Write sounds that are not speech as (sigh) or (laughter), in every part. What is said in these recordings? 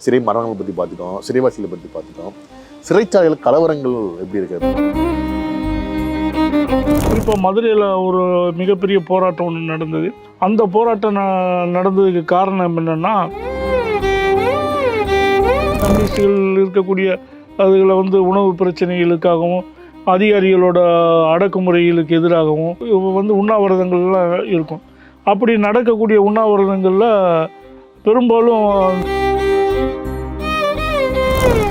சிறை மரணங்களை பற்றி பார்த்துட்டோம் சிறைவாசிகளை பற்றி பார்த்துட்டோம். சிறைச்சாலையில் கலவரங்கள் எப்படி இருக்குது குறிப்பாக மதுரையில் ஒரு மிகப்பெரிய போராட்டம் ஒன்று நடந்தது. அந்த போராட்டம் ந- நடந்ததுக்கு காரணம் என்னென்னா கம்யூனிஸ்டுகள் இருக்கக்கூடிய அதுகளை வந்து உணவு பிரச்சனைகளுக்காகவும் அதிகாரிகளோட அடக்குமுறைகளுக்கு எதிராகவும் வந்து உண்ணாவிரதங்கள்லாம் இருக்கும். அப்படி நடக்கக்கூடிய உண்ணாவிரதங்களில் பெரும்பாலும்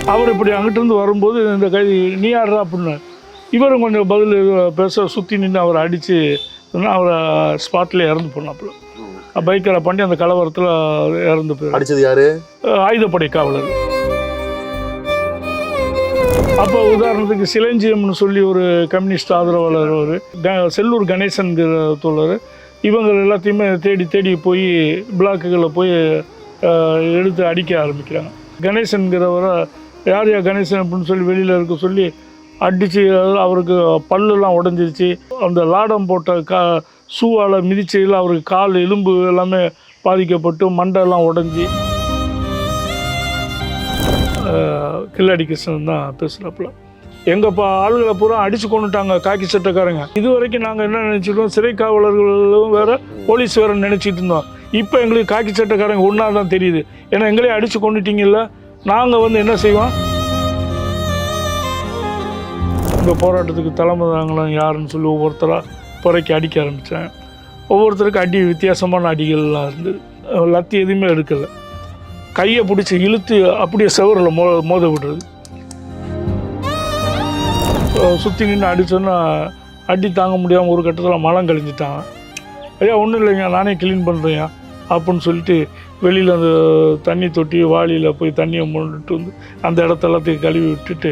அவர் இப்படி அங்கிட்டிருந்து வரும்போது இந்த கைதி நீ யாரா அப்படின்னு. இவரும் கொஞ்சம் பதில் பேச சுற்றி நின்று அவரை அடித்து அவரை ஸ்பாட்லேயே இறந்து போனாப்புல. பைக்கரை பண்ணி அந்த கலவரத்தில் இறந்து போயிரு. அடிச்சது யாரு? ஆயுதப்படை காவலர். அப்போ உதாரணத்துக்கு சிலஞ்சியம்னு சொல்லி ஒரு கம்யூனிஸ்ட் ஆதரவாளர் ஒரு க- செல்லூர் கணேசன்கிற தோழர் இவங்க எல்லாத்தையுமே தேடி தேடி போய் பிளாக்குகளில் போய் எடுத்து அடிக்க ஆரம்பிக்கிறாங்க. கணேசன்கிறவரை யார் யார் கணேசன் அப்படின்னு சொல்லி வெளியில் இருக்க சொல்லி அடித்து அவருக்கு பல்லுலாம் உடஞ்சிருச்சு. அந்த லாடம் போட்ட கா ஷூவால் மிதிச்சதில் அவருக்கு கால் எலும்பு எல்லாமே பாதிக்கப்பட்டு மண்டெல்லாம் உடஞ்சி. கில்லாடி கிருஷ்ணன் தான் பேசுகிறப்பல எங்கள் பா ஆளுகளை பூரா அடித்து கொண்டுட்டாங்க காக்கி சட்டக்காரங்க. இது வரைக்கும் நாங்கள் என்ன நினச்சிட்டோம் சிறை காவலர்களும் வேறு போலீஸ் வேறு நினச்சிட்டு இருந்தோம். இப்போ எங்களுக்கு காக்கி சட்டக்காரங்க ஒன்றா தான் தெரியுது. ஏன்னா எங்களையும் அடித்து கொண்டுட்டீங்கல்ல? நாங்கள் வந்து என்ன செய்வோம்? இந்த போராட்டத்துக்கு தலைமை தாங்கலாம் யாருன்னு சொல்லி ஒவ்வொருத்தராக புறைக்கு அடிக்க ஆரம்பித்தேன் ஒவ்வொருத்தருக்கும் அடி வித்தியாசமான அடிகள்லாம் இருந்தது லத்தி எதுவுமே எடுக்கலை. கையை பிடிச்சி இழுத்து அப்படியே செவரில் மோ மோத விடுறது. சுற்றி நின்று அடிச்சோன்னா அடி தாங்க முடியாமல் ஒரு கட்டத்தில் மலம் கழிஞ்சிட்டாங்க ஐயா ஒன்றும் இல்லைங்க நானே க்ளீன் பண்ணுறேயா அப்படின்னு சொல்லிட்டு வெளியில் அந்த தண்ணி தொட்டி வாளியில் போய் தண்ணியை மொண்டுட்டு வந்து அந்த இடத்த எல்லாத்தையும் கழுவி விட்டுட்டு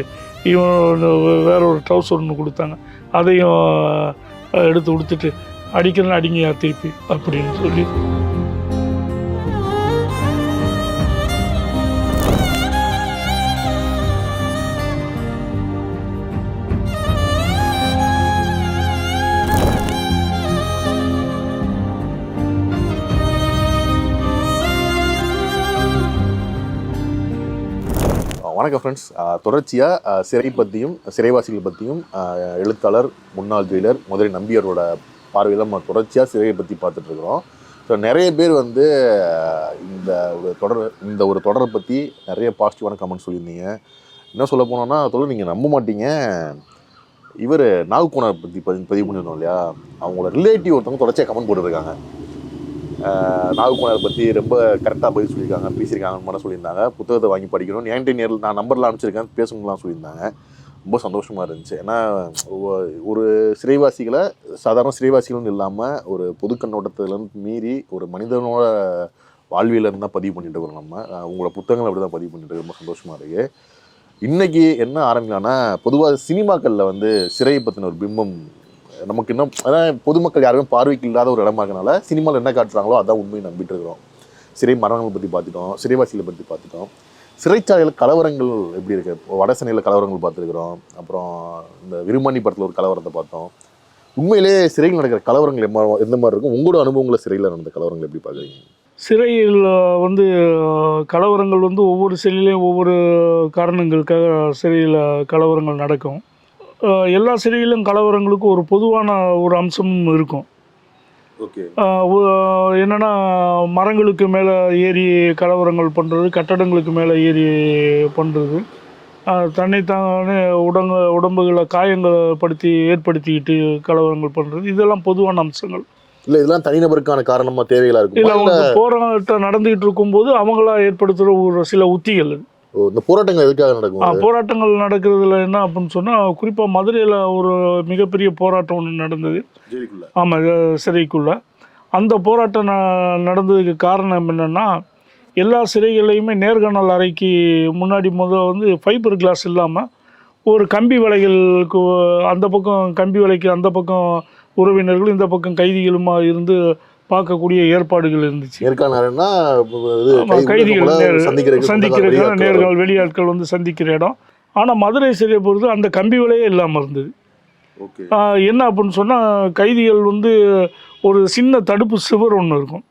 இவன் வேற ஒரு ட்ரௌசர் ஒன்று கொடுத்தாங்க. அதையும் எடுத்து கொடுத்துட்டு அடிக்கிறேன்னு அடிங்கயா திருப்பி அப்படின்னு சொல்லி வணக்கம் ஃப்ரெண்ட்ஸ் தொடர்ச்சியாக சிறை பற்றியும் சிறைவாசிகள் பற்றியும் எழுத்தாளர் முன்னாள் ஜெயிலர் முதலில் நம்பியரோட பார்வையில் நம்ம தொடர்ச்சியாக சிறையை பற்றி பார்த்துட்ருக்குறோம் ஸோ நிறைய பேர் வந்து இந்த ஒரு தொடர் இந்த ஒரு தொடரை பற்றி நிறைய பாசிட்டிவான கமெண்ட் சொல்லியிருந்தீங்க. என்ன சொல்ல போனோன்னா தொடர் நீங்கள் நம்ப மாட்டீங்க. இவர் நாகுகுணர் பற்றி பதிவு பதிவு பண்ணியிருந்தோம் இல்லையா? அவங்களோட ரிலேட்டிவ் ஒருத்தவங்க தொடர்ச்சியாக கமெண்ட் போட்டுருக்காங்க நாகுகுணர் பற்றி ரொம்ப கரெக்டாக பதில் சொல்லியிருக்காங்க பேசியிருக்காங்கன்னு மட்டும் சொல்லியிருந்தாங்க. புத்தகத்தை வாங்கி படிக்கணும். என்கிட்ட நேரில் நான் நம்பர்லாம் அனுப்பிச்சிருக்கேன் பேசுங்கலாம் சொல்லியிருந்தாங்க. ரொம்ப சந்தோஷமாக இருந்துச்சு. ஏன்னா ஒரு சிறைவாசிகளை சாதாரண சிறைவாசிகள்னு இல்லாமல் ஒரு பொது கண்ணோட்டத்துலேருந்து மீறி ஒரு மனிதனோட வாழ்வியலேருந்து தான் பதிவு பண்ணிட்டு இருக்கிறோம் நம்ம. அஹ் உங்களோட புத்தகங்கள் அப்படி தான் பதிவு பண்ணிட்டு ரொம்ப சந்தோஷமாக இருக்குது இன்றைக்கி என்ன ஆரம்பிக்கலாம்னா பொதுவாக சினிமாக்களில் வந்து சிறையை பற்றின ஒரு பிம்பம் நமக்கு இன்னும் அதான் பொதுமக்கள் யாருமே பார்வைக்கு இல்லாத ஒரு இடமா இருக்கனால சினிமாவில் என்ன காட்டுறாங்களோ அதான் உண்மையை நம்பிட்டு இருக்கிறோம். சிறை மரணங்களை பற்றி பார்த்துட்டோம் சிறைவாசிகளை பற்றி பார்த்துட்டோம். சிறைச்சாலையில் கலவரங்கள் எப்படி இருக்கு? வட சென்னையில் கலவரங்கள் பார்த்துருக்குறோம். அப்புறம் இந்த விருமானி படத்தில் ஒரு கலவரத்தை பார்த்தோம். உண்மையிலேயே சிறையில் நடக்கிற கலவரங்கள் எம்மா எந்த மாதிரி இருக்கும்? உங்களோட அனுபவங்களை சிறையில் நடந்த கலவரங்கள் எப்படி பார்க்குறீங்க? சிறையில் வந்து கலவரங்கள் வந்து ஒவ்வொரு சிறையிலையும் ஒவ்வொரு காரணங்களுக்காக சிறையில் கலவரங்கள் நடக்கும். எல்லா சிறையிலும் கலவரங்களுக்கு ஒரு பொதுவான ஒரு அம்சமும் இருக்கும். என்னன்னா மரங்களுக்கு மேலே ஏறி கலவரங்கள் பண்ணுறது கட்டடங்களுக்கு மேலே ஏறி பண்ணுறது தன்னைத்தானே உடங்க உடம்புகளை காயங்களை படுத்தி ஏற்படுத்திக்கிட்டு கலவரங்கள் பண்ணுறது இதெல்லாம் பொதுவான அம்சங்கள். இல்லை இதெல்லாம் தனிநபருக்கான காரணமாக தேவைகளாக இல்லை இருக்கும் அவங்க போராட்டம் நடந்துகிட்டு இருக்கும்போது அவங்களா ஏற்படுத்துகிற ஒரு சில உத்திகள். இந்த போராட்டங்கள் எதுக்காக நடக்கும் போராட்டங்கள் நடக்கிறதுல என்ன அப்படின்னு சொன்னால் குறிப்பாக மதுரையில் ஒரு மிகப்பெரிய போராட்டம் ஒன்று நடந்தது. ஆமாம் சிறைக்குள்ள. அந்த போராட்டம் ந- நடந்ததுக்கு காரணம் என்னென்னா எல்லா சிறைகளையுமே நேர்காணல் அறைக்கு முன்னாடி முதல் வந்து ஃபைபர் கிளாஸ் இல்லாமல் ஒரு கம்பி வலைகளுக்கு அந்த பக்கம் கம்பி வலைக்கு அந்த பக்கம் உறவினர்கள் இந்த பக்கம் கைதிகளுமா இருந்து பார்க்கக்கூடிய ஏற்பாடுகள் இருந்துச்சு. நேர்காணல்னா கைதிகள் கைதிகள் நேர் சந்திக்கிறதுக்கு சந்திக்கிறதுக்கு சொந்தக்கார நேர்கள் வெளியாட்கள் வந்து சந்திக்கிற இடம். ஆனால் மதுரை சிறையை பொறுத்து அந்த கம்பி வலையே இல்லாமல் இருந்தது. என்ன அப்படின்னு சொன்னால் கைதிகள் வந்து ஒரு சின்ன தடுப்பு சுவர் ஒன்று இருக்கும்.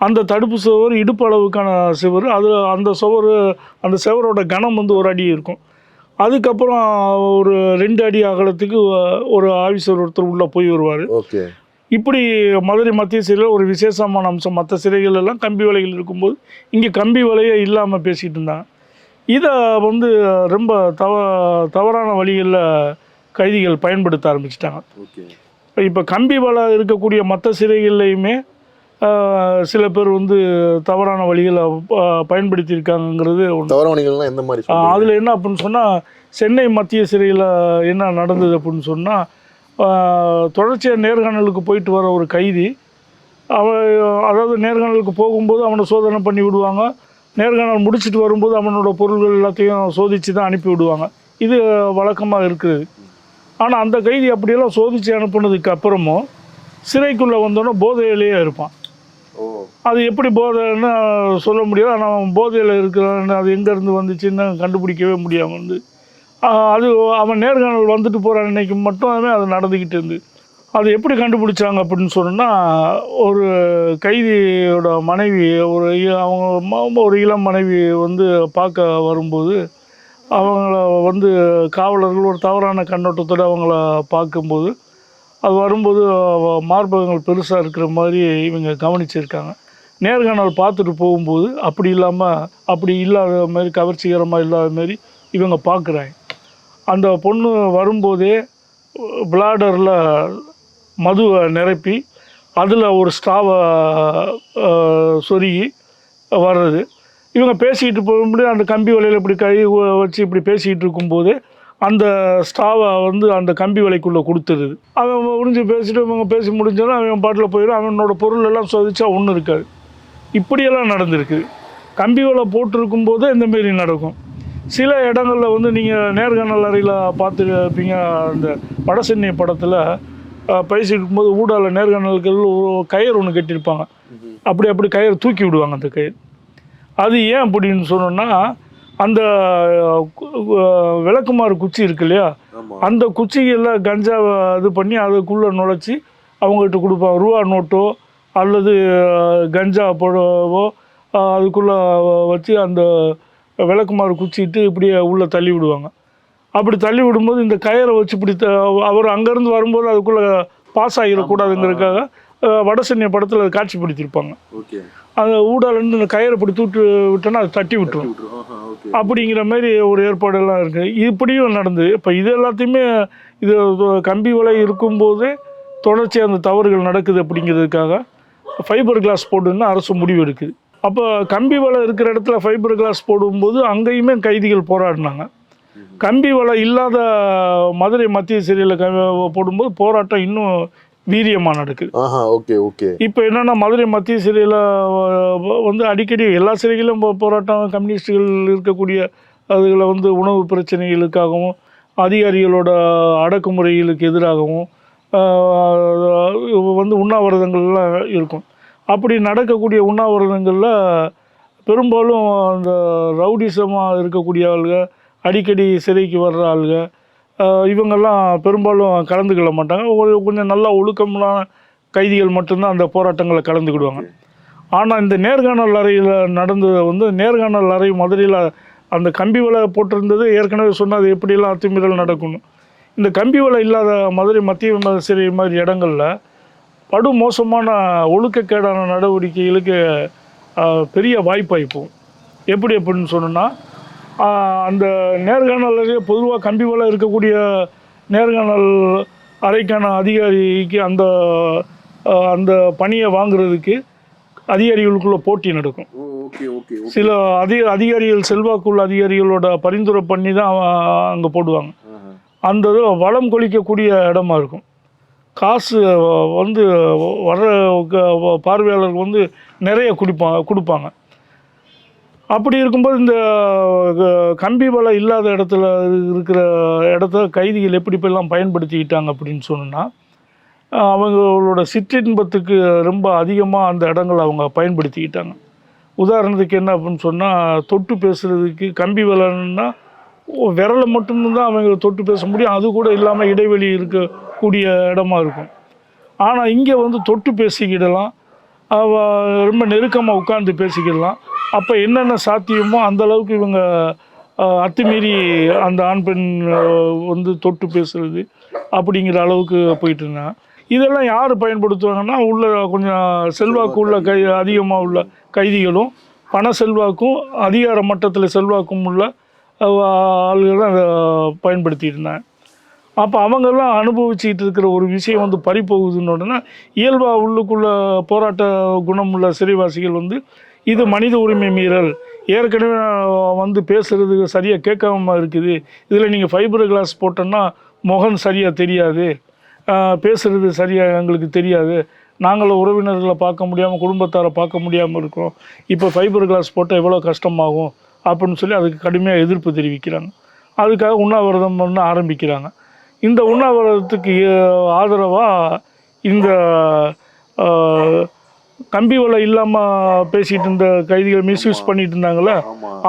அந்த தடுப்பு சுவர் இடுப்பு அளவுக்கான சுவர் அது அந்த சுவர் அந்த சுவரோட கனம் வந்து ஒரு அடி இருக்கும். அதுக்கப்புறம் ஒரு ரெண்டு அடி அகலத்துக்கு ஒரு ஆஃபீஸர் ஒருத்தர் உள்ளே போய் வருவார். ஓகே. இப்படி மதுரை மத்திய சிறையில் ஒரு விசேஷமான அம்சம். மற்ற சிறைகள் எல்லாம் கம்பி வலைகள் இருக்கும்போது இங்கே கம்பி வலையே இல்லாமல் பேசிகிட்டு இருந்தாங்க. இதை வந்து ரொம்ப தவ தவறான வழிகளில் கைதிகள் பயன்படுத்த ஆரம்பிச்சிட்டாங்க. இப்போ கம்பி வலை இருக்கக்கூடிய மற்ற சிறைகள்லையுமே சில பேர் வந்து தவறான வழிகளை பயன்படுத்தியிருக்காங்கங்கிறது ஒன்று தவறவணிகள்லாம் எந்த மாதிரி? அதில் என்ன அப்படின்னு சொன்னால் சென்னை மத்திய சிறையில் என்ன நடந்தது அப்படின்னு சொன்னால் தொடர்ச்சியாக நேர்காணலுக்கு போயிட்டு வர ஒரு கைதி. அவன் அதாவது நேர்காணலுக்கு போகும்போது அவனை சோதனை பண்ணி விடுவாங்க. நேர்காணல் முடிச்சிட்டு வரும்போது அவனோட பொருள்கள் எல்லாத்தையும் சோதித்து தான் அனுப்பி விடுவாங்க. இது வழக்கமாக இருக்குது. ஆனால் அந்த கைதி அப்படியெல்லாம் சோதித்து அனுப்புனதுக்கு அப்புறமும் சிறைக்குள்ளே வந்தோன்னே போதையிலேயே இருப்பான். அது எப்படி போதைன்னு சொல்ல முடியாது. ஆனால் போதையில் இருக்கிறான்னு அது எங்கேருந்து வந்துச்சுன்னு கண்டுபிடிக்கவே முடியாம வந்து அது அவன் நேர்காணல் வந்துட்டு போகிற அன்னைக்கு மட்டுமே அது நடந்துக்கிட்டு இருந்து. அது எப்படி கண்டுபிடிச்சாங்க அப்படின்னு சொன்னால் ஒரு கைதியோட மனைவி ஒரு அவங்க ஒரு இளம் மனைவி வந்து பார்க்க வரும்போது அவங்கள வந்து காவலர்கள் ஒரு தவறான கண்ணோட்டத்தோடு அவங்கள பார்க்கும்போது அது வரும்போது மார்பகங்கள் பெருசாக இருக்கிற மாதிரி இவங்க கவனிச்சிருக்காங்க. நேர்காணல் பார்த்துட்டு போகும்போது அப்படி இல்லாமல் அப்படி இல்லாத மாதிரி கவர்ச்சிகரமாக இல்லாத மாதிரி இவங்க பார்க்குறாங்க. அந்த பொண்ணு வரும்போதே பிளாடரில் மதுவை நிரப்பி அதில் ஒரு ஸ்டாவை சொருகி வர்றது. இவங்க பேசிக்கிட்டு போகும்போது அந்த கம்பி வலையில் இப்படி கை வச்சு இப்படி பேசிக்கிட்டு இருக்கும்போது அந்த ஸ்டாவை வந்து அந்த கம்பி வலைக்குள்ளே கொடுத்துருது. அவன் முடிஞ்சு பேசிட்டு இவங்க பேசி முடிஞ்சோன்னா அவன் பாட்டில் போயிடும். அவனோட பொருள் எல்லாம் சோதிச்சா ஒன்றும் இருக்காது. இப்படியெல்லாம் நடந்திருக்கு. கம்பி வலை போட்டிருக்கும் போதே இந்த மாரி நடக்கும். சில இடங்களில் வந்து நீங்கள் நேர்காணல் அறையில் பார்த்துருப்பீங்க அந்த வடசென்னை படத்தில் பேசிட்டு இருக்கும்போது ஊடால நேர்காணலுக்கு ஒரு கயிறு ஒன்று கட்டியிருப்பாங்க. அப்படி அப்படி கயிறு தூக்கி விடுவாங்க அந்த கயிறு. அது ஏன் அப்படின்னு சொன்னோன்னா அந்த விளக்குமாறு குச்சி இருக்கு இல்லையா? அந்த குச்சிகளில் கஞ்சாவை இது பண்ணி அதுக்குள்ளே நுழைச்சி அவங்ககிட்ட கொடுப்பாங்க. ரூபா நோட்டோ அல்லது கஞ்சா புடவோ அதுக்குள்ளே வச்சு அந்த விளக்குமாறு குச்சிட்டு இப்படியே உள்ளே தள்ளி விடுவாங்க. அப்படி தள்ளி விடும்போது இந்த கயிறை வச்சு இப்படி அவர் அங்கேருந்து வரும்போது அதுக்குள்ளே பாஸ் ஆகிடக்கூடாதுங்கிறதுக்காக வடசென்னை படத்தில் அதை காட்சிப்படுத்தியிருப்பாங்க. ஓகே. அந்த ஊடாலேருந்து இந்த கயிறை இப்படி தூட்டு விட்டோன்னா அது தட்டி விட்டுரும். அப்படிங்கிற மாதிரி ஒரு ஏற்பாடெல்லாம் இருக்குது இப்படியும் நடந்தது. இப்போ இது எல்லாத்தையுமே இது கம்பி வலை இருக்கும்போது தொடர்ச்சி அந்த தவறுகள் நடக்குது அப்படிங்கிறதுக்காக ஃபைபர் கிளாஸ் போடுன்னு அரசு முடிவு எடுக்குது அப்போ கம்பி வலை இருக்கிற இடத்துல ஃபைபர் கிளாஸ் போடும்போது அங்கேயுமே கைதிகள் போராடினாங்க. கம்பி வலை இல்லாத மதுரை மத்திய சிறையில் க போடும்போது போராட்டம் இன்னும் வீரியமாக நடக்குது. Okay okay. இப்போ என்னென்னா மதுரை மத்திய சிறையில் வந்து அடிக்கடி எல்லா சிறைகளிலும் போ- போராட்டம் கம்யூனிஸ்டுகள் இருக்கக்கூடிய அதுகளை வந்து உணவு பிரச்சனைகளுக்காகவும் அதிகாரிகளோட அடக்குமுறைகளுக்கு எதிராகவும் வந்து உண்ணாவிரதங்கள்லாம் இருக்கும். அப்படி நடக்கக்கூடிய உண்ணாவிரதங்களில் பெரும்பாலும் அந்த ரவுடிசமாக இருக்கக்கூடிய ஆளுங்க அடிக்கடி சிறைக்கு வர்ற ஆளுங்க இவங்கெல்லாம் பெரும்பாலும் கலந்துக்கொள்ள மாட்டாங்க. ஒரு கொஞ்சம் நல்லா ஒழுக்கமான கைதிகள் மட்டும்தான் அந்த போராட்டங்களை கலந்துக்கிடுவாங்க. ஆனால் இந்த நேர்காணல் அறையில் நடந்தது வந்து நேர்காணல் அறை மதுரையில் அந்த கம்பி வலை போட்டிருந்தது ஏற்கனவே சொன்னது அது எப்படியெல்லாம் அத்துமீறல் நடக்கணும் இந்த கம்பி வலை இல்லாத மதுரை மத்திய சிறை மாதிரி இடங்களில் படு மோசமான ஒழுக்கக்கேடான நடவடிக்கைகளுக்கு பெரிய வாய்ப்பாகி போகும். எப்படி அப்படின்னு சொன்னோன்னா அந்த நேர்காணல் பொதுவாக கம்பி வலை இருக்கக்கூடிய நேர்காணல் அறைக்கான அதிகாரிக்கு அந்த அந்த பணியை வாங்குறதுக்கு அதிகாரிகளுக்குள்ள போட்டி நடக்கும். ஓகே ஓகே சில அதிக அதிகாரிகள் செல்வாக்குள்ள அதிகாரிகளோட பரிந்துரை பண்ணி தான் அங்கே போடுவாங்க. அந்த வளம் கொளிக்கக்கூடிய இடமா இருக்கும். காசு வந்து வர்ற பார்வையாளருக்கு வந்து நிறைய குடிப்பாங்க கொடுப்பாங்க. அப்படி இருக்கும்போது இந்த க- கம்பி வலை இல்லாத இடத்துல இருக்கிற இடத்த கைதிகள் எப்படி இப்பெல்லாம் பயன்படுத்திக்கிட்டாங்க அப்படின்னு சொன்னால் அவங்களோட சிற்றின்பத்துக்கு ரொம்ப அதிகமாக அந்த இடங்களை அவங்க பயன்படுத்திக்கிட்டாங்க. உதாரணத்துக்கு என்ன அப்படின்னு சொன்னால் தொட்டு பேசுகிறதுக்கு கம்பி வலைன்னா விரலை மட்டும்தான் அவங்க தொட்டு பேச முடியும். அது கூட இல்லாமல் இடைவெளி கூடிய இடமா இருக்கும். ஆனால் இங்கே வந்து தொட்டு பேசிக்கிடலாம். ரொம்ப நெருக்கமாக உட்காந்து பேசிக்கிடலாம். அப்போ என்னென்ன சாத்தியமோ அந்த அளவுக்கு இவங்க அத்துமீறி அந்த ஆண் பெண் வந்து தொட்டு பேசுறது அப்படிங்கிற அளவுக்கு போயிட்டு இருந்தாங்க. இதெல்லாம் யார் பயன்படுத்துவாங்கன்னா உள்ள கொஞ்சம் செல்வாக்கு உள்ள கை அதிகமாக உள்ள கைதிகளும் பண செல்வாக்கும் அதிகார மட்டத்தில் செல்வாக்கும் உள்ள ஆளுகளும் ஆளுகள் தான் அதை பயன்படுத்தியிருந்தேன் அப்போ அவங்கெல்லாம் அனுபவிச்சுட்டு இருக்கிற ஒரு விஷயம் வந்து பறிப்போகுதுன்னு உடனே இயல்பாக உள்ளுக்குள்ள போராட்ட குணமுள்ள சிறைவாசிகள் வந்து இது மனித உரிமை மீறல். ஏற்கனவே வந்து பேசுறது சரியாக கேட்காம இருக்குது. இதில் நீங்கள் ஃபைபர் கிளாஸ் போட்டோன்னா முகம் சரியாக தெரியாது. பேசுகிறது பேசுறது சரியாக எங்களுக்கு தெரியாது. நாங்களும் உறவினர்களை பார்க்க முடியாமல் குடும்பத்தாரை பார்க்க முடியாமல் இருக்கிறோம் இப்போ ஃபைபர் கிளாஸ் போட்டால் எவ்வளோ கஷ்டமாகும்? அப்படின்னு சொல்லி அதுக்கு கடுமையாக எதிர்ப்பு தெரிவிக்கிறாங்க. அதுக்காக உண்ணாவிரதம் பண்ண ஆரம்பிக்கிறாங்க. இந்த உண்ணாவிரதத்துக்கு ஆதரவாக இந்த கம்பி வலை இல்லாமல் பேசிகிட்டு இருந்த கைதிகள் மிஸ்யூஸ் பண்ணிட்டு இருந்தாங்களே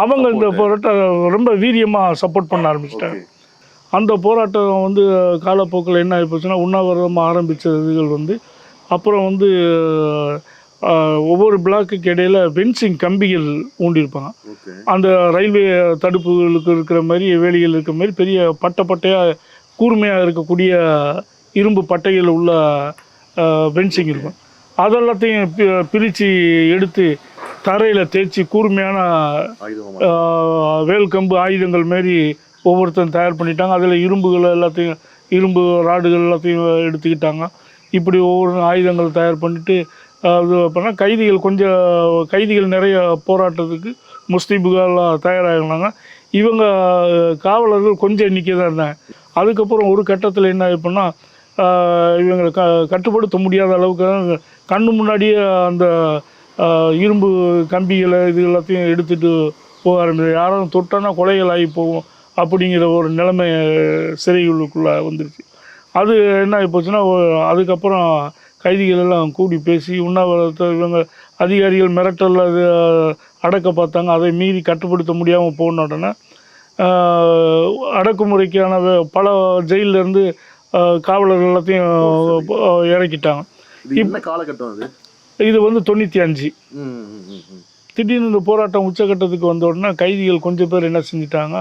அவங்க இந்த போராட்டம் ரொம்ப வீரியமாக சப்போர்ட் பண்ண ஆரம்பிச்சிட்டாங்க. அந்த போராட்டம் வந்து காலப்போக்கில் என்ன ஆகிப்போச்சுன்னா உண்ணாவிரதம் ஆரம்பித்ததுகள் வந்து அப்புறம் வந்து ஒவ்வொரு பிளாக்குக்கு இடையில பென்சிங் கம்பிகள் ஊண்டியிருப்பாங்க அந்த ரயில்வே தடுப்புகளுக்கு இருக்கிற மாதிரி வேலிகள் இருக்கிற மாதிரி பெரிய பட்டை பட்டையாக கூர்மையாக இருக்கக்கூடிய இரும்பு பட்டைகள் உள்ள பென்சிங் இருக்கும். அதெல்லாத்தையும் பிரித்து எடுத்து தரையில் தேய்ச்சி கூர்மையான ஆயுதமா ஆஹ், வேல் கம்பு ஆயுதங்கள் மாரி ஒவ்வொருத்தரும் தயார் பண்ணிட்டாங்க. அதில் இரும்புகள் எல்லாத்தையும் இரும்பு ராடுகள் எல்லாத்தையும் எடுத்துக்கிட்டாங்க. இப்படி ஒவ்வொரு ஆயுதங்கள் தயார் பண்ணிட்டு அது அப்படின்னா கைதிகள் கொஞ்சம் கைதிகள் நிறைய போராட்டத்துக்கு முஸ்லீம்கள்லாம் தயாராகினாங்க. இவங்க காவலர்கள் கொஞ்சம் எண்ணிக்கை தான் இருந்தாங்க. அதுக்கப்புறம் ஒரு கட்டத்தில் என்ன ஆயிடுச்சுன்னா இவங்களை க கட்டுப்படுத்த முடியாத அளவுக்கு கண்ணு முன்னாடியே அந்த இரும்பு கம்பிகளை இது எல்லாத்தையும் எடுத்துகிட்டு போக ஆரம்பிச்சு யாரும் தொட்டோன்னா கொலைகள் ஆகி போகும் அப்படிங்கிற ஒரு நிலைமை சிறைகளுக்குள்ளே வந்துருச்சு. அது என்ன ஆகி போச்சுன்னா அதுக்கப்புறம் கைதிகள் எல்லாம் கூடி பேசி உண்ணாவிரதத்தை இவங்க அதிகாரிகள் மிரட்டல் அது அடக்க பார்த்தாங்க. அதை மீறி கட்டுப்படுத்த முடியாமல் போன உடனே அடக்குமுறைக்கான பல ஜெயிலிருந்து காவலர்கள் எல்லாத்தையும் இறக்கிட்டாங்க. என்ன காலகட்டம் அது? இது வந்து தொண்ணூற்றி அஞ்சு. திடீர்னு இந்த போராட்டம் உச்சக்கட்டத்துக்கு வந்த உடனே கைதிகள் கொஞ்சம் பேர் என்ன செஞ்சிட்டாங்க?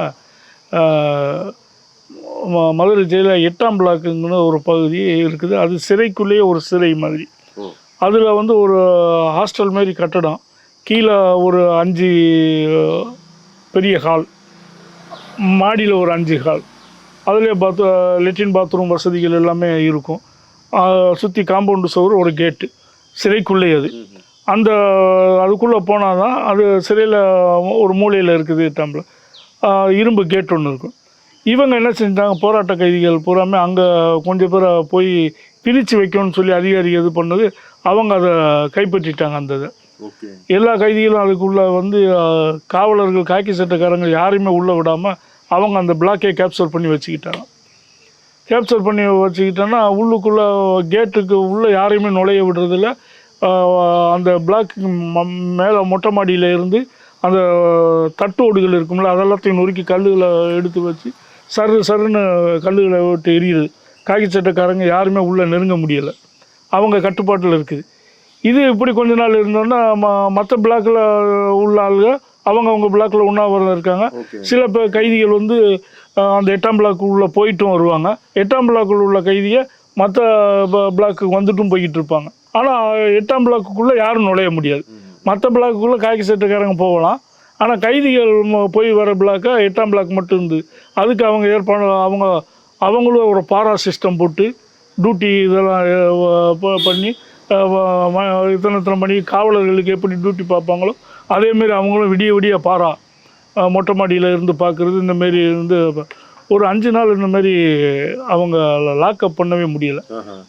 மதுரை ஜெயிலில் எட்டாம் பிளாக்குங்கன்னு ஒரு பகுதி இருக்குது. அது சிறைக்குள்ளேயே ஒரு சிறை மாதிரி. அதில் வந்து ஒரு ஹாஸ்டல் மாதிரி கட்டடம். கீழே ஒரு அஞ்சு பெரிய ஹால் மாடியில் ஒரு அஞ்சு ஹால் அதிலே பாத் லெட்ரின் பாத்ரூம் வசதிகள் எல்லாமே இருக்கும். சுற்றி காம்பவுண்டு சுவர் ஒரு கேட்டு சிறைக்குள்ளே அது. அந்த அதுக்குள்ளே போனால் தான் அது சிறையில் ஒரு மூலையில் இருக்குது டம்பில் இரும்பு கேட் ஒன்று இருக்கும். இவங்க என்ன செஞ்சாங்க? போராட்ட கைதிகள் பூராமே அங்கே கொஞ்சம் பேரை போய் பிரித்து வைக்கணும்னு சொல்லி அதிகாரி இது பண்ணது. அவங்க அதை கைப்பற்றிட்டாங்க அந்த இதை. எல்லா எல்லா கைதிகளும் அதுக்குள்ளே வந்து காவலர்கள் காக்கி சட்டக்காரங்க யாரையுமே உள்ளே விடாமல் அவங்க அந்த பிளாக்கே கேப்சர் பண்ணி வச்சுக்கிட்டாங்க. கேப்சர் பண்ணி வச்சுக்கிட்டோன்னா உள்ளுக்குள்ளே கேட்டுக்கு உள்ளே யாரையுமே நுழைய விடுறதில்ல. அந்த பிளாக் மேலே மொட்டை மாடியில் இருந்து அந்த தட்டோடுகள் இருக்கும்ல அதெல்லாத்தையும் நொறுக்கி கல்லுகளை எடுத்து வச்சு சரு சருன்னு கல்லுகளை விட்டு எரியுது காக்கி சட்டக்காரங்க யாருமே உள்ளே நெருங்க முடியலை. அவங்க கட்டுப்பாட்டில் இருக்குது. இது இப்படி கொஞ்ச நாள் இருந்தோன்னா ம மற்ற பிளாக்கில் உள்ள ஆளுங்க அவங்க அவங்க பிளாக்கில் உண்ணாவிரதம் இருக்காங்க. சில பேர் கைதிகள் வந்து அந்த எட்டாம் பிளாக் உள்ள போயிட்டும் வருவாங்க. எட்டாம் பிளாக்கில் உள்ள கைதியை மற்ற பிளாக்கு வந்துட்டும் போய்கிட்டு இருப்பாங்க. ஆனால் எட்டாம் பிளாக்குக்குள்ளே யாரும் நுழைய முடியாது. மற்ற பிளாக்குள்ளே காக்கி சட்டக்காரங்க போகலாம். ஆனால் கைதிகள் போய் வர பிளாக்கை எட்டாம் பிளாக் மட்டும் இருந்து அதுக்கு அவங்க ஏற்பாடு அவங்க அவங்களும் ஒரு பாரா சிஸ்டம் போட்டு டியூட்டி இதெல்லாம் பண்ணி இத்தனை இத்தனை மணி காவலர்களுக்கு எப்படி டியூட்டி பார்ப்பாங்களோ அதேமாரி அவங்களும் விடிய விடிய பாரா. மொட்டை மாடியில் இருந்து பார்க்குறது இந்தமாரி இருந்து ஒரு அஞ்சு நாள் இந்த மாதிரி அவங்க லாக்அப் பண்ணவே முடியல.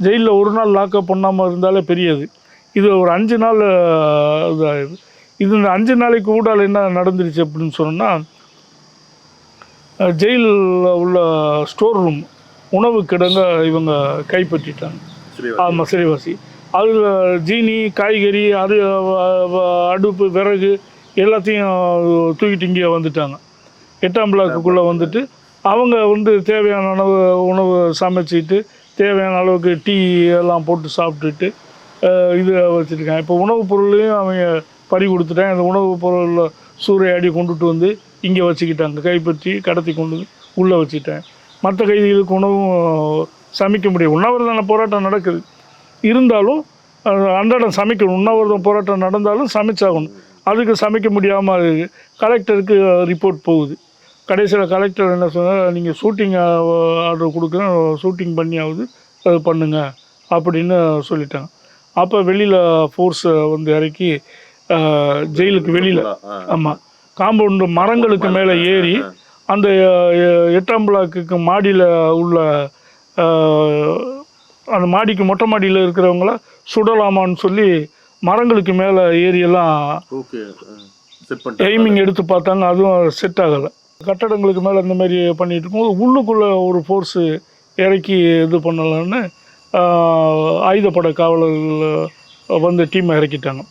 ஜெயிலில் ஒரு நாள் லாக்அப் பண்ணாமல் இருந்தாலே பெரியது. இது ஒரு அஞ்சு நாள் அஹ், இதாகுது இது இந்த அஞ்சு நாளைக்கு ஊடால என்ன நடந்துருச்சு அப்படின்னு சொன்னால் ஜெயிலில் உள்ள ஸ்டோர் ரூம் உணவு கிடங்க இவங்க கைப்பற்றிட்டாங்க. ஆமாம் சிறைவாசி அது ஜீனி காய்கறி அது அடுப்பு விறகு எல்லாத்தையும் தூக்கிட்டு இங்கே வந்துட்டாங்க. எட்டாம் பிளாக்குக்குள்ளே வந்துட்டு அவங்க வந்து தேவையான அளவு உணவு சமைச்சிட்டு தேவையான அளவுக்கு டீ எல்லாம் போட்டு சாப்பிட்டுட்டு இது வச்சுருக்கேன் இப்போ உணவுப் பொருளையும் அவங்க பறி கொடுத்துட்டேன் அந்த உணவுப் பொருளில் சூறையாடி கொண்டுட்டு வந்து இங்கே வச்சுக்கிட்டாங்க. கைப்பற்றி கடத்தி கொண்டு உள்ளே வச்சுட்டாங்க மற்ற கைதிகளுக்கு உணவும் சமைக்க முடியும். உண்ணாவிரதான போராட்டம் நடக்குது. இருந்தாலும் அன்றாடம் சமைக்கணும். உண்ணாவிரதம் போராட்டம் நடந்தாலும் சமைச்சாகணும். அதுக்கு சமைக்க முடியாமல் கலெக்டருக்கு ரிப்போர்ட் போகுது. கடைசியில் கலெக்டர் என்ன சொன்னார் நீங்கள் ஷூட்டிங் ஆர்டர் கொடுக்குறேன். ஷூட்டிங் பண்ணியாவது அது பண்ணுங்க அப்படின்னு சொல்லிட்டாங்க. அப்போ வெளியில் ஃபோர்ஸை வந்து இறக்கி ஜெயிலுக்கு வெளியில் ஆமாம் காம்பவுண்டு மரங்களுக்கு மேலே ஏறி அந்த எட்டாம் பிளாக்குக்கு மாடியில் உள்ள அந்த மாடிக்கு மொட்டை மாடியில் இருக்கிறவங்கள சுடலாமான்னு சொல்லி மரங்களுக்கு மேலே ஏறியெல்லாம் ஓகே செட் எய்மிங் எடுத்து பார்த்தாங்க அதுவும் செட் ஆகலை. கட்டடங்களுக்கு மேலே இந்த மாதிரி பண்ணிட்டு இருக்கும்போது உள்ளுக்குள்ளே ஒரு ஃபோர்ஸு இறக்கி இது பண்ணலான்னு ஆயுதப்படை காவலர்கள் வந்து டீமை இறக்கிட்டாங்க.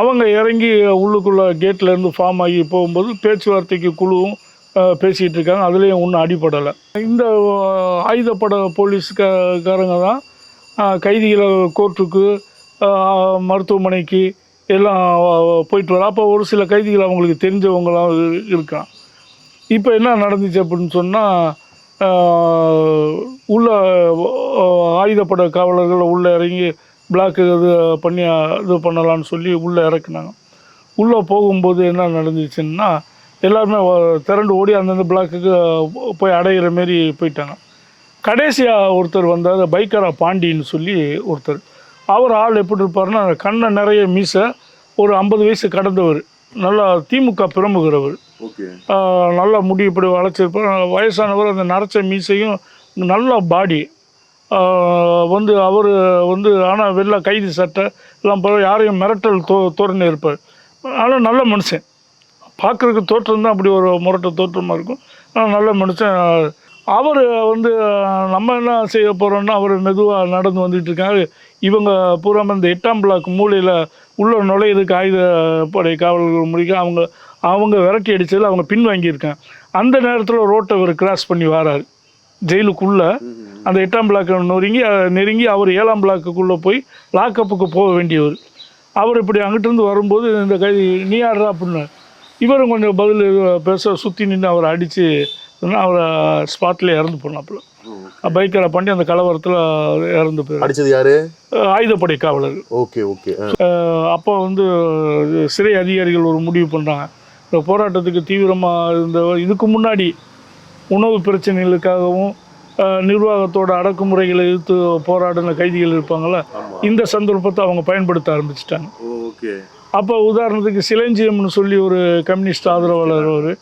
அவங்க இறங்கி உள்ளுக்குள்ளே கேட்லேருந்து ஃபார்ம் ஆகி போகும்போது பேச்சுவார்த்தைக்கு குழுவும் பேசிகிட்டு இருக்காங்க. அதுலேயும் ஒன்றும் அடிபடலை. இந்த ஆயுதப்பட போலீஸ்காரங்க தான் கைதிகளை கோர்ட்டுக்கு மருத்துவமனைக்கு எல்லாம் போயிட்டு வர அப்போ ஒரு சில கைதிகள் அவங்களுக்கு தெரிஞ்சவங்களாம் இரு- இருக்கான் இப்போ என்ன நடந்துச்சு அப்படின்னு சொன்னால் உள்ள ஆயுதப்பட காவலர்களை காவலர்கள் உள்ளே இறங்கி பிளாக்கு இது பண்ணி இது பண்ணலான்னு சொல்லி உள்ளே இறக்குனாங்க. உள்ளே போகும்போது என்ன நடந்துச்சுன்னா எல்லாருமே திரண்டு ஓடி அந்தந்த பிளாக்குக்கு போய் அடையிற மாரி போயிட்டாங்க. கடைசியாக ஒருத்தர் வந்தார் பைக்கரா பாண்டின்னு சொல்லி ஒருத்தர். அவர் ஆள் எப்படி இருப்பாருன்னா கண்ணை நிறைய மீசை ஒரு ஐம்பது வயசு கடந்தவர். நல்லா திமுக பிரமுகிறவர் நல்லா முடி இப்படி வளைச்சிருப்பார் வயசானவர் அந்த நரைச்ச மீசையும் நல்ல பாடி. வந்து அவர் வந்து ஆனால் வெளில கைது சட்டை எல்லாம் யாரையும் மிரட்டல் தோ தோரணை இருப்பார். ஆனால் நல்ல மனுஷன். பார்க்குறதுக்கு தோற்றம் தான் அப்படி ஒரு முரட்டு தோற்றமாக இருக்கும். ஆனால் நல்ல மனுஷன். அவர் வந்து நம்ம என்ன செய்ய போகிறோம்னா அவர் மெதுவாக நடந்து வந்துட்டு இருக்காரு. இவங்க பூரா இந்த எட்டாம் பிளாக் மூலையில் உள்ள நுழையிறதுக்கு ஆயுத படை காவலர்கள் முடிக்க அவங்க அவங்க விரட்டி அடித்ததில் அவங்க பின் வாங்கியிருக்காங்க. அந்த நேரத்தில் ரோட்டை அவர் கிராஸ் பண்ணி வராரு. ஜெயிலுக்குள்ளே. அந்த எட்டாம் பிளாக்கை நொறுங்கி நெருங்கி அவர் ஏழாம் பிளாக்குக்குள்ளே போய் லாக்கப்புக்கு போக வேண்டியவர். அவர் இப்படி அங்கிட்டிருந்து வரும்போது இந்த கைதி நீ ஆடுறா அப்படின்னு இவரும் கொஞ்சம் பதில் பேச சுற்றி நின்று அவரை அடித்து அவரை ஸ்பாட்டில் இறந்து போனாப்புல. பைக்கரை பண்ணி அந்த கலவரத்தில் இறந்து போயிரு அடிச்சது யாரு? ஆயுதப்படை காவலர்கள் ஓகே ஓகே. அப்போ வந்து சிறை அதிகாரிகள் ஒரு முடிவு பண்ணுறாங்க இந்த போராட்டத்துக்கு தீவிரமாக இருந்த இதுக்கு முன்னாடி உணவு பிரச்சனைகளுக்காகவும் நிர்வாகத்தோட அடக்குமுறைகளை எதிர்த்து போராடின கைதிகள் இருப்பாங்கள்ல ஆமா. இந்த சந்தர்ப்பத்தை அவங்க பயன்படுத்த ஆரம்பிச்சிட்டாங்க. ஓகே. அப்போ உதாரணத்துக்கு சிலஞ்சியம்னு சொல்லி ஒரு கம்யூனிஸ்ட் ஆதரவாளர் ஒரு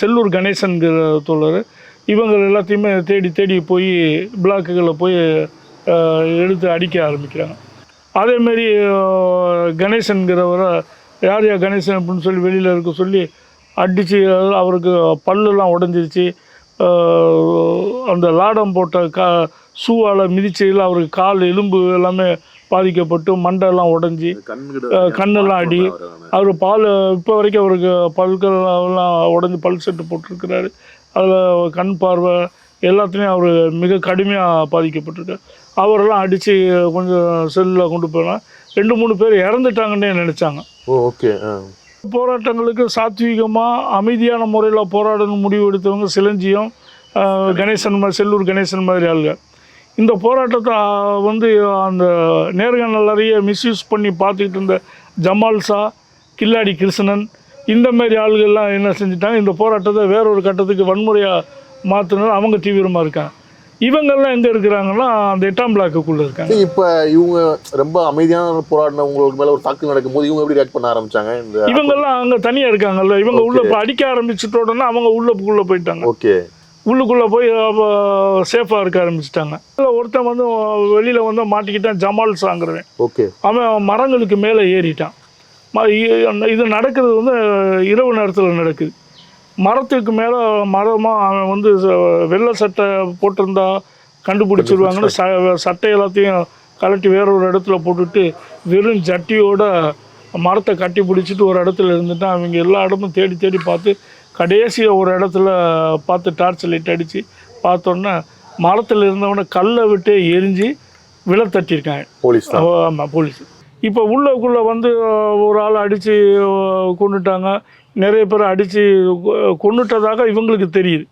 செல்லூர் கணேசன்கிற தோழர் இவங்க எல்லாத்தையுமே தேடி தேடி போய் பிளாக்குகளில் போய் எடுத்து அடிக்க ஆரம்பிக்கிறாங்க. அதேமாரி கணேசன்கிறவரை யார் யார் கணேசன் அப்படின்னு சொல்லி வெளியில் இருக்க சொல்லி அடித்து அவருக்கு பல்லெல்லாம் உடஞ்சிருச்சு. அந்த லாடம் போட்ட கா சூவால் மிதிச்சதில் அவருக்கு கால் எலும்பு எல்லாமே பாதிக்கப்பட்டு மண்டெல்லாம் உடஞ்சி கண்ணெல்லாம் அடி அவர் பால் இப்போ வரைக்கும் அவருக்கு பல்கள் எல்லாம் உடஞ்சி பல் செட்டு போட்டிருக்கிறாரு. அதில் கண் பார்வை எல்லாத்துலேயும் அவர் மிக கடுமையாக பாதிக்கப்பட்டிருக்கார் அவரெல்லாம் அடித்து கொஞ்சம் செல்லில் கொண்டு போகலாம் ரெண்டு மூணு பேர் இறந்துட்டாங்கன்னே நினச்சாங்க. ஓகே போராட்டங்களுக்கு சாத்வீகமாக அமைதியான முறையில் போராடணும் முடிவு எடுத்தவங்க சிலஞ்சியம் கணேசன் மாதிரி செல்லூர் கணேசன் மாதிரி ஆளுங்க. இந்த போராட்டத்தை வந்து அந்த நேர்காணல் நிறைய மிஸ்யூஸ் பண்ணி பார்த்துக்கிட்டு இருந்த ஜமால் ஷா கில்லாடி கிருஷ்ணன் இந்த மாதிரி ஆளுகள்லாம் என்ன செஞ்சுட்டாங்க? இந்த போராட்டத்தை வேற ஒரு கட்டத்துக்கு வன்முறையாக மாற்றினாலும் அவங்க தீவிரமாக இருக்காங்க. இவங்கெல்லாம் எங்கே இருக்கிறாங்கன்னா அந்த எட்டாம் பிளாக்குக்குள்ளே இருக்காங்க. இப்ப இவங்க ரொம்ப அமைதியான போராடினவங்களுக்கு மேல ஒரு தாக்குதல் நடக்கும்போது இவங்க எப்படி ரியாக்ட் பண்ண ஆரம்பிச்சாங்க? இந்த இவங்கெல்லாம் அங்கே தனியாக இருக்காங்கல்ல. இவங்க உள்ள அடிக்க ஆரம்பிச்சுட்ட உடனே அவங்க உள்ளுக்குள்ளே போயிட்டாங்க. ஓகே உள்ளுக்குள்ளே போய் சேஃபாக இருக்க ஆரம்பிச்சிட்டாங்க. அதில் ஒருத்தன் வந்து வெளியில் வந்து மாட்டிக்கிட்டான் ஜமால் சாங்கிறவன். ஓகே. அவன் மரங்களுக்கு மேலே ஏறிட்டான். இது நடக்கிறது வந்து இரவு நேரத்தில் நடக்குது. மரத்துக்கு மேலே மரமாக அவன் வந்து வெள்ளை சட்டை போட்டிருந்தா கண்டுபிடிச்சிருவாங்கன்னு ச சட்டை எல்லாத்தையும் கலட்டி வேற ஒரு இடத்துல போட்டுட்டு வெறும் ஜட்டியோட மரத்தை கட்டி பிடிச்சிட்டு ஒரு இடத்துல இருந்துட்டான். அவங்க எல்லா இடமும் தேடி தேடி பார்த்து கடைசியாக ஒரு இடத்துல பார்த்து டார்ச் லைட் அடித்து பார்த்தோன்னே மரத்தில் இருந்தவனை கல்லை விட்டு எரிஞ்சு விழ தட்டியிருக்காங்க. போலீஸ் ஆமாம் போலீஸ். இப்போ உள்ளக்குள்ளே வந்து ஒரு ஆள் அடித்து கொண்டுட்டாங்க நிறைய பேர் அடித்து கொண்டுட்டதாக இவங்களுக்கு தெரியுது.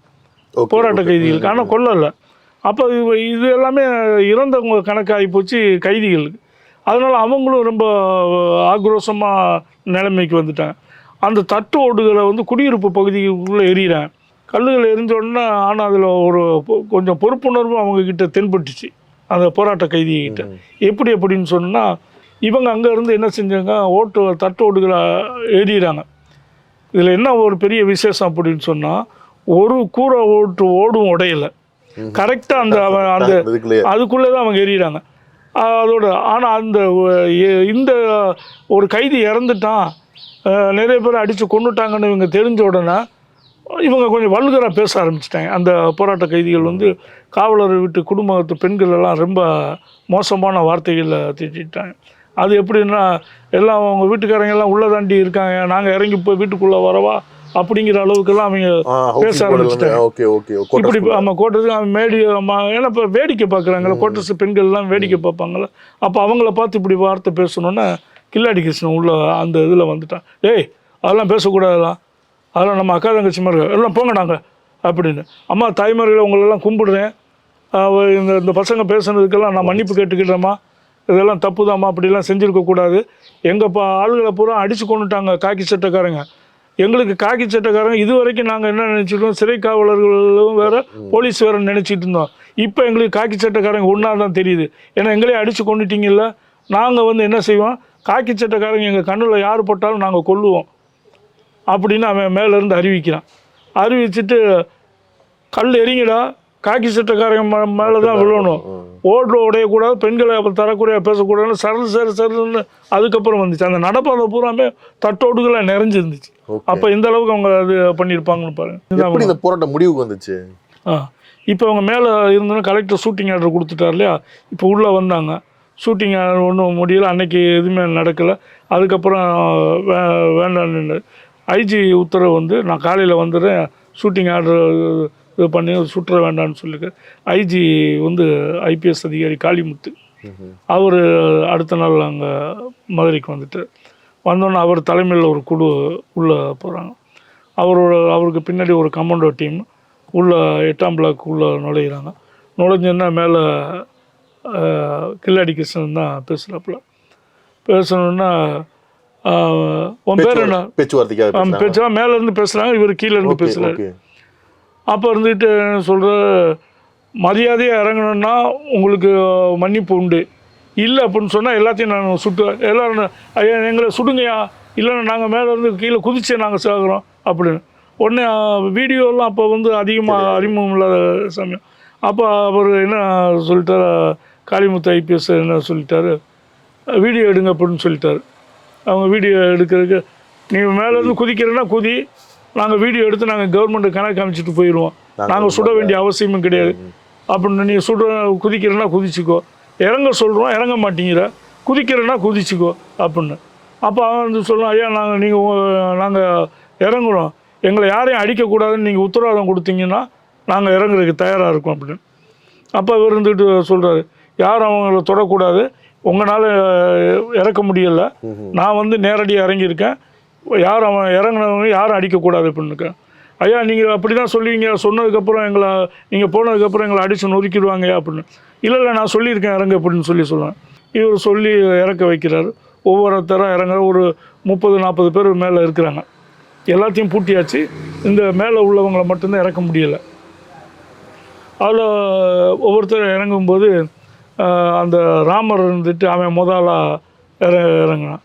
போராட்ட. கைதிகளுக்கு ஆனால் கொல்லலை. அப்போ இது எல்லாமே இறந்தவங்க கணக்காகி போச்சு கைதிகளுக்கு. அதனால் அவங்களும் ரொம்ப ஆக்ரோஷமாக நிலைமைக்கு வந்துட்டாங்க. அந்த தட்டு ஓடுகளை வந்து குடியிருப்பு பகுதிக்குள்ளே எறிகிறாங்க கல்லுகளை எரிஞ்ச உடனே ஆனால் அதில் ஒரு கொஞ்சம் பொறுப்புணர்வும் அவங்கக்கிட்ட தென்பட்டுச்சு அந்த போராட்ட கைதிகிட்ட. எப்படி அப்படின்னு சொன்னால் இவங்க அங்கே இருந்து என்ன செஞ்சாங்க? ஓட்டு தட்டு ஓடுகளை எறிகிறாங்க இதில் என்ன ஒரு பெரிய விசேஷம் அப்படின்னு சொன்னால் ஒரு கூரை ஓட்டு ஓடும் உடையல கரெக்டாக அந்த அவன் அந்த அதுக்குள்ளே தான் அவங்க எறிகிறாங்க அதோட ஆனால் அந்த இந்த ஒரு கைதி இறந்துட்டான் நிறைய பேர் அடித்து கொண்டுட்டாங்கன்னு இவங்க தெரிஞ்ச உடனே இவங்க கொஞ்சம் வல்கராக பேச ஆரம்பிச்சிட்டாங்க. அந்த போராட்ட கைதிகள் வந்து காவலர் வீட்டு குடும்பத்து பெண்கள் எல்லாம் ரொம்ப மோசமான வார்த்தைகளில் திட்டாங்க அது எப்படின்னா எல்லாம் அவங்க வீட்டுக்காரங்க எல்லாம் உள்ளே தாண்டி இருக்காங்க. நாங்கள் இறங்கி போய் வீட்டுக்குள்ளே வரவா? அப்படிங்கிற அளவுக்கெல்லாம் அவங்க பேச ஆரம்பிச்சிட்டாங்க. இப்படி ஆமா கோட்டர்ஸ் அவன் மேடி ஏன்னா இப்போ வேடிக்கை பார்க்குறாங்களே கோட்டர்ஸ் பெண்கள்லாம் வேடிக்கை பார்ப்பாங்கல்ல. அப்போ அவங்கள பார்த்து இப்படி வார்த்தை பேசணுன்னா கில்லாடி கிருஷ்ணன் உள்ள அந்த இதில் வந்துட்டான். டேய் அதெல்லாம் பேசக்கூடாதுலாம் அதெல்லாம் நம்ம அக்கா தங்கச்சி மாதிரி எல்லாம் போங்க நாங்கள் அப்படின்னு. அம்மா தாய்மார்களை உங்களெல்லாம் கும்பிடுறேன். இந்த இந்த பசங்க பேசுனதுக்கெல்லாம் நான் மன்னிப்பு கேட்டுக்கிட்டேம்மா இதெல்லாம் தப்புதாம்மா. அப்படிலாம் செஞ்சுருக்கக்கூடாது. எங்கள் பா ஆளுகளை பூரா அடித்து கொண்டுட்டாங்க காக்கி சட்டைக்காரங்க. எங்களுக்கு காக்கி சட்டைக்காரங்க இது வரைக்கும் நாங்கள் என்ன நினச்சிட்டோம் சிறை காவலர்களும் வேறு போலீஸ் வேறு நினச்சிட்டு இருந்தோம். இப்போ எங்களுக்கு காக்கி சட்டைக்காரங்க ஒன்றா தான் தெரியுது. ஏன்னா எங்களே அடித்து கொண்டுட்டிங்கல்ல. நாங்கள் வந்து என்ன செய்வோம்? காக்கி சட்டைக்காரங்க எங்கள் கண்ணில் யார் போட்டாலும் நாங்கள் கொல்லுவோம். அப்படின்னு அவன் மேலேருந்து அறிவிக்கிறான். அறிவிச்சிட்டு கல் எறிங்கடா காக்கி சட்டைக்காரங்க மேலே தான் விழணும். ஓட்டு உடையக்கூடாது பெண்களை அப்புறம் தரக்கூடிய பேசக்கூடாதுன்னு சரல் சர சரல்னு அதுக்கப்புறம் வந்துச்சு. அந்த நடப்பாதை பூராமே தட்டோடுகளை நிறைஞ்சிருந்துச்சு. அப்போ இந்த அளவுக்கு அவங்க அது பண்ணியிருப்பாங்கன்னு பாருங்க. இதுதான் எப்படி இந்த போராட்டம் முடிவுக்கு வந்துச்சு? ஆ இப்போ அவங்க மேலே இருந்தோன்னா கலெக்டர் ஷூட்டிங் ஆர்டர் கொடுத்துட்டார் இல்லையா? இப்போ உள்ளே வந்தாங்க. ஷூட்டிங் ஆர்டர் ஒன்றும் முடியல. அன்னைக்கு எதுவுமே நடக்கலை. அதுக்கப்புறம் வே வேண்டான்னு ஐஜி உத்தரவு வந்து நான் காலையில் வந்துடுறேன். ஷூட்டிங் ஆர்டர் இது பண்ணி சுற்ற வேண்டாம்னு சொல்லிட்டு ஐஜி வந்து ஐபிஎஸ் அதிகாரி காளிமுத்து. அவர் அடுத்த நாள் அங்கே மதுரைக்கு வந்துட்டு வந்தோன்னே அவர் தலைமையில் ஒரு குழு உள்ளே போகிறாங்க அவரோட அவருக்கு பின்னாடி ஒரு கமாண்டோ டீம் உள்ள எட்டாம் பிளாக் உள்ளே நுழையிறாங்க. நுழைஞ்சோன்னா மேலே கில்லாடி கிருஷ்ணன் தான் பேசுகிறாப்புல பேசணுன்னா உன் பேர் என்ன? பேச்சுவார்த்தைக்காக அவன் பேசுறாங்க. பேச்சா மேலே இருந்து பேசுகிறாங்க இவர் கீழே இருந்து Okay, பேசுகிறாரு. அப்போ இருந்துட்டு சொல்கிற மரியாதையாக இறங்கணும்னா உங்களுக்கு மன்னிப்பு உண்டு. இல்லை அப்படின்னு சொன்னால் எல்லாத்தையும் நான் சுட்டு எல்லாரும் ஐயா எங்களை சுடுங்கய்யா. இல்லைன்னா நாங்கள் மேலே இருந்து கீழே குதிச்சே நாங்கள் சாகுறோம் அப்படின்னு. உடனே வீடியோலாம் அப்போ வந்து அதிகமாக அறிமுகம் இல்லாத சமயம். அப்போ அவர் என்ன சொல்லிட்டாரு காளிமுத்து ஐபிஎஸ் என்ன சொல்லிட்டாரு? வீடியோ எடுங்க அப்படின்னு சொல்லிட்டாரு. அவங்க வீடியோ எடுக்கிறதுக்கு நீ மேலேருந்து குதிக்கிறேன்னா குதி. நாங்கள் வீடியோ எடுத்து நாங்கள் கவர்மெண்ட்டு கணக்கு காமிச்சிட்டு போயிடுவோம் நாங்கள் சுட வேண்டிய அவசியமும் கிடையாது. அப்படின்னு நீ சுட குதிக்கிறேன்னா குதிச்சுக்கோ. இறங்க சொல்கிறோம் இறங்க மாட்டேங்கிற. குதிக்கிறேன்னா குதிச்சுக்கோ அப்படின்னு. அப்போ அவன் வந்து சொல்லுவான் ஐயா நாங்கள் நீங்கள் நாங்கள் இறங்குறோம். எங்களை யாரையும் அடிக்கக்கூடாதுன்னு நீங்கள் உத்தரவாதம் கொடுத்தீங்கன்னா நாங்கள் இறங்குறதுக்கு தயாராக இருக்கோம் அப்படின்னு. அப்போ இவர் இருந்துட்டு சொல்கிறாரு யாரும் அவங்கள தொடக்கூடாது. உங்களால் இறக்க முடியல. நான் வந்து நேரடியாக இறங்கியிருக்கேன். யாரும் அவன் இறங்கினவங்க யாரும் அடிக்கக்கூடாது அப்படின்னு ஐயா நீங்கள் அப்படி தான் சொல்லுவீங்க. சொன்னதுக்கப்புறம் எங்களை நீங்கள் போனதுக்கப்புறம் எங்களை அடித்து நொறுக்கிடுவாங்க அப்படின்னு. இல்லை இல்லை நான் சொல்லியிருக்கேன் இறங்க அப்படின்னு சொல்லி சொல்லுவேன். இவர் சொல்லி இறக்க வைக்கிறாரு. ஒவ்வொருத்தரும் இறங்குற ஒரு முப்பது நாற்பது பேர் மேலே இருக்கிறாங்க. எல்லாத்தையும் பூட்டியாச்சு. இந்த மேலே உள்ளவங்களை மட்டும்தான் இறக்க முடியலை. அதில் ஒவ்வொருத்தர் இறங்கும்போது அந்த ராமர் இருந்துட்டு அவன் முதலாக இற இறங்கினான்.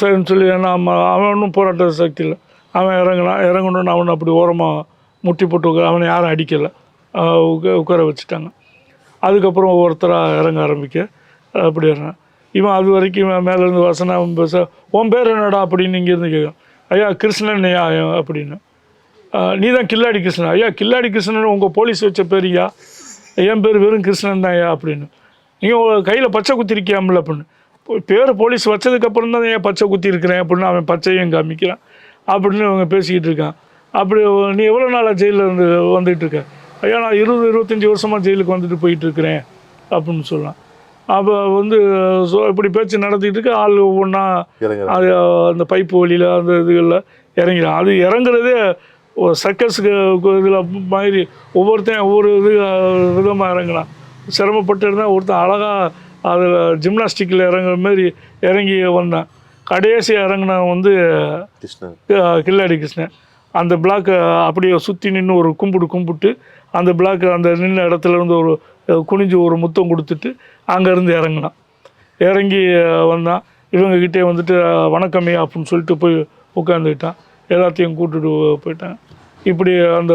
சரின்னு சொல்லி ஏன்னா அவன் ஒன்றும் போராட்ட சக்தி இல்லை. அவன் இறங்கினான் இறங்கணுன்னு அவனை அப்படி ஓரமாக முட்டி போட்டு உட்கார அவனை யாரும் அடிக்கலை. உட்கார வச்சுட்டாங்க. அதுக்கப்புறம் ஒவ்வொருத்தராக இறங்க ஆரம்பிக்க அப்படி இறங்கினான். இவன் அது வரைக்கும் இவன் மேலேருந்து வசனம் பேச உன் பேர் என்னடா? அப்படின்னு இங்கேருந்து கேட்கும் ஐயா கிருஷ்ணன் ஐயா அப்படின்னு. நீ தான் கில்லாடி கிருஷ்ணன். ஐயா கில்லாடி கிருஷ்ணன் உங்கள் போலீஸ் வச்ச பேரியா என் பேர் வெறும் கிருஷ்ணன் தான் ஐயா. அப்படின்னு. நீங்கள் கையில் பச்சை குத்திருக்கியாமில்ல அப்படின்னு பேர் போலீஸ் வச்சதுக்கப்புறம் தான் ஏன் பச்சை குத்தி இருக்கிறேன் அப்படின்னு அவன் பச்சையும் காமிக்கிறான். அப்படின்னு அவங்க பேசிக்கிட்டு இருக்கான். அப்படி நீ எவ்வளோ நாளாக ஜெயிலில் இருந்து வந்துகிட்டு இருக்க? ஐயா நான் இருபது இருபத்தஞ்சி வருஷமாக ஜெயிலுக்கு வந்துட்டு போயிட்டு இருக்கிறேன் அப்படின்னு சொல்லலாம் அப்போ வந்து இப்படி பேச்சு நடத்திட்டு இருக்க ஆள் ஒவ்வொன்றா அது அந்த பைப்பு வழியில் அந்த இதுகளில் இறங்கிடும் அது இறங்குறதே ஒரு சர்க்கஸுக்கு இதில் மாதிரி ஒவ்வொருத்தையும் ஒவ்வொரு இது விதமாக இறங்கலாம் சிரமப்பட்டு இருந்தால் ஒருத்தன் அழகாக அது ஜிம்னாஸ்டிக்கில் இறங்குற மாதிரி இறங்கி வந்தான். கடைசி இறங்கினவன் வந்து கிருஷ்ணன். கில்லாடி கிருஷ்ணன். அந்த பிளாக்கை அப்படியே சுற்றி நின்று ஒரு கும்பிடு கும்பிட்டு அந்த பிளாக் அந்த நின்ன இடத்துல இருந்து ஒரு குனிஞ்சு ஒரு முத்தம் கொடுத்துட்டு அங்கேருந்து இறங்கினான். இறங்கி வந்தான். இவங்ககிட்டே வந்துட்டு வணக்கமே அப்படின்னு சொல்லிட்டு போய் உட்காந்துக்கிட்டான் எல்லாத்தையும் கூட்டிட்டு போயிட்டான் இப்படி அந்த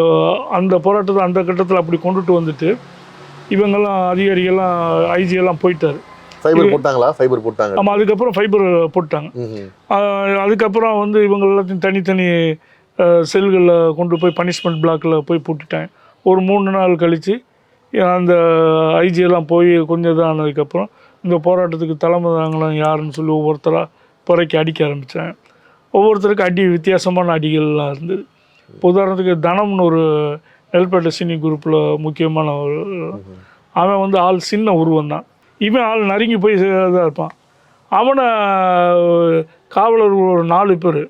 அந்த போராட்டத்தை அந்த கட்டத்தில் அப்படி கொண்டுட்டு வந்துட்டு இவங்கெல்லாம் அதிகாரிகள்லாம் ஐஜி எல்லாம் போயிட்டாரு. ஃபைபர் போட்டாங்களா? ஃபைபர் போட்டாங்க. ஆமாம் அதுக்கப்புறம் ஃபைபர் போட்டாங்க. அதுக்கப்புறம் வந்து இவங்க எல்லாத்தையும் தனித்தனி செல்களில் கொண்டு போய் பனிஷ்மெண்ட் பிளாக்கில் போய் போட்டுட்டாங்க. ஒரு மூணு நாள் கழித்து அந்த ஐஜி எல்லாம் போய் கொஞ்சம் இது ஆனதுக்கப்புறம் இந்த போராட்டத்துக்கு தலைமை தாங்கலாம் யாருன்னு சொல்லி ஒவ்வொருத்தராக புறைக்கி அடிக்க ஆரம்பித்தாங்க ஒவ்வொருத்தருக்கும் அடி வித்தியாசமான அடிகள்லாம் இருந்தது. உதாரணத்துக்கு தனம்னு ஒரு எல்பேட்டை சினி குரூப்பில் முக்கியமான ஒரு அவன் வந்து ஆள் சின்ன உருவம் தான். இவன் ஆள் நறுங்கி போய் இதாக இருப்பான். அவனை காவலர் ஒரு நாலு பேர்.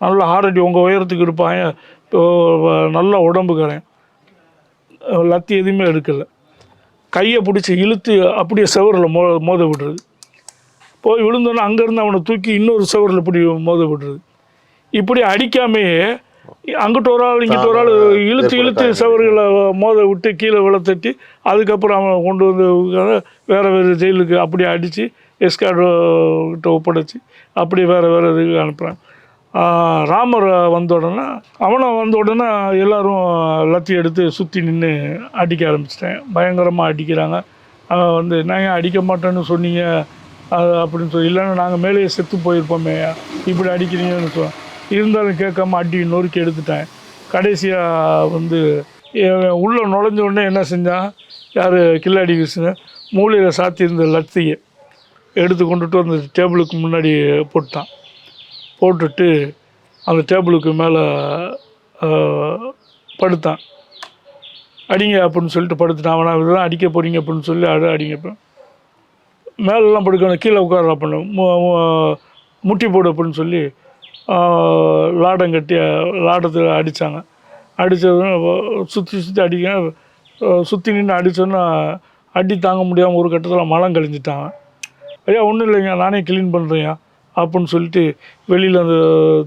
நல்ல ஆரடி உங்கள் உயரத்துக்கு இருப்பான் இப்போ நல்ல உடம்புக்காரன். லத்தி எதுவுமே எடுக்கலை. கையை பிடிச்சி இழுத்து அப்படியே செவரில் மோ மோத விடுறது. போய் விழுந்தோன்னே அங்கேருந்து அவனை தூக்கி இன்னொரு செவரில் இப்படி மோத விடுறது. இப்படி அடிக்காமையே அங்கிட்டு ஒரு ஆள் இங்கிட்டு ஒரு ஆள் இழுத்து இழுத்து செவர்களை மோத விட்டு கீழே விழ தட்டி அதுக்கப்புறம் அவன் கொண்டு வந்து வேறு வேறு ஜெயிலுக்கு அப்படியே அடித்து எஸ்கார்டு கிட்ட ஒப்படைச்சி அப்படி வேறு வேறு இதுக்கு அனுப்புகிறான் ராமர் வந்த உடனே அவனை வந்த உடனே எல்லாரும் லத்தி எடுத்து சுற்றி நின்று அடிக்க ஆரம்பிச்சிட்டேன் பயங்கரமாக அடிக்கிறாங்க. அவன் வந்து நாங்கள் அடிக்க மாட்டேன்னு சொன்னீங்க? அது அப்படின்னு சொல்லி இல்லைன்னா நாங்கள் மேலேயே செத்து போயிருப்போமே இப்படி அடிக்கிறீங்கன்னு சொ இருந்தாலும் கேட்காம அடி நொறுக்கி எடுத்துட்டேன். கடைசியாக வந்து உள்ளே நுழைஞ்ச உடனே என்ன செஞ்சான்? யார்? கில்லாடி கிருஷ்ணன் மூலையில் சாத்தியிருந்த லத்தியை எடுத்து கொண்டுட்டு அந்த டேபிளுக்கு முன்னாடி போட்டான். போட்டுட்டு அந்த டேபிளுக்கு மேலே படுத்தான். அடிங்க அப்படின்னு சொல்லிட்டு படுத்துட்டான். அவனை இதுதான் அடிக்க போகிறீங்க அப்படின்னு சொல்லி அட அடிங்க இப்போ மேலெல்லாம் படுக்கணும் கீழே உட்கார அப்படின்னு முட்டி போடு அப்படின்னு சொல்லி லாடம் கட்டி லாடத்தில் அடித்தாங்க அடித்தது சுற்றி சுற்றி அடிக்க சுற்றி நின்று அடித்தோன்னா அடி தாங்க முடியாமல் ஒரு கட்டத்தில் மலம் கழிஞ்சிட்டாங்க. ஐயா ஒன்றும் இல்லைங்க நானே க்ளீன் பண்ணுறேயா அப்படின்னு சொல்லிட்டு வெளியில் அந்த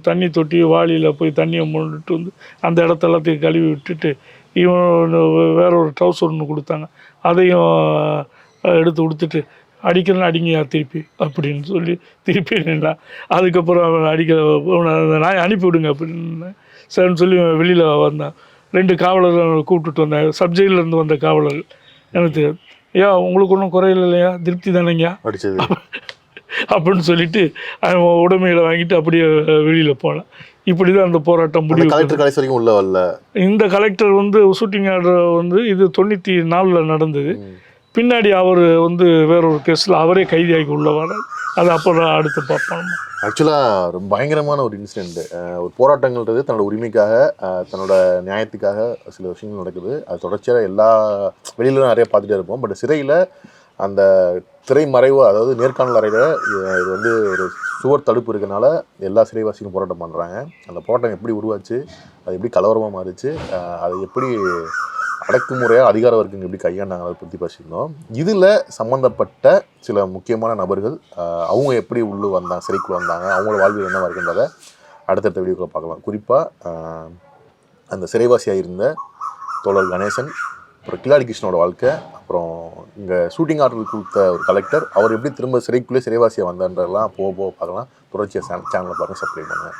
தண்ணி தொட்டி வாளியில் போய் தண்ணியை மொண்டுட்டு வந்து அந்த இடத்த எல்லாத்தையும் கழுவி விட்டுட்டு இவன் வேற ஒரு ட்ரௌசர் ஒன்று கொடுத்தாங்க. அதையும் எடுத்து கொடுத்துட்டு அடிக்கிறேன்னு அடிங்கயா திருப்பி? அப்படின்னு சொல்லி திருப்பி நின்றான் அதுக்கப்புறம் அவன் அடிக்க அவனை அந்த நாயை அனுப்பி விடுங்க அப்படின்னு சரின்னு சொல்லி வெளியில் வந்தான். ரெண்டு காவலர்கள் கூப்பிட்டுட்டு வந்தேன் சப்ஜெக்ட்லேருந்து வந்த காவலர்கள் எனக்கு ஐயா உங்களுக்கு ஒன்றும் குறையில்லை இல்லையா? திருப்தி அடிச்சது. (laughs) அப்படின்னு சொல்லிட்டு அவன் உடைமைகளை வாங்கிட்டு அப்படியே வெளியில் போனான். இப்படி தான் அந்த போராட்டம் முடிவு கலெக்டர் உள்ள வரல. இந்த கலெக்டர் வந்து ஷூட்டிங் ஆர்டர் வந்து இது தொண்ணூற்றி நாலில் நடந்தது. பின்னாடி அவர் வந்து வேற ஒரு கேஸில் அவரே கைதியாகி உள்ளவர் அது அப்புறம் அடுத்து பார்ப்போம் ஆக்சுவலாக ரொம்ப பயங்கரமான ஒரு இன்சிடெண்ட்டு ஒரு போராட்டங்கள்ன்றது தன்னோட உரிமைக்காக தன்னோட நியாயத்துக்காக சில விஷயங்கள் நடக்குது. அது தொடர்ச்சியாக எல்லா வெளியிலும் நிறைய பார்த்துட்டே இருப்போம். பட் சிறையில் அந்த திரைமறைவு அதாவது நேர்காணல் அறையில் இது வந்து ஒரு சுவர் தடுப்பு இருக்கனால எல்லா சிறைவாசிகளும் போராட்டம் பண்ணுறாங்க அந்த போராட்டம் எப்படி உருவாச்சு? அது எப்படி கலவரமாக மாறிச்சு? அது எப்படி அடக்குமுறையாக அதிகார வர்க்கங்கள் எப்படி கையாண்டாங்க அதை பற்றி பேசியிருந்தோம். இதில் சம்மந்தப்பட்ட சில முக்கியமான நபர்கள் அவங்க எப்படி உள்ளே வந்தாங்க சிறைக்கு வந்தாங்க அவங்களோட வாழ்வில் என்ன இருக்குன்றதை அடுத்தடுத்த வீடியோக்களை பார்க்கலாம். குறிப்பாக அந்த சிறைவாசியாக இருந்த தோழர் கணேசன் அப்புறம் கிலாடி கிருஷ்ணோட வாழ்க்கை அப்புறம் இங்கே ஷூட்டிங் ஆர்டர் கொடுத்த ஒரு கலெக்டர் அவர் எப்படி திரும்ப சிறைக்குள்ளே சிறைவாசியாக வந்தான்றதெல்லாம் போக போக பார்க்கலாம். தொடர்ச்சியாக சேனலில் பாருங்கள் சப்ஸ்கிரைப் பண்ணுங்கள்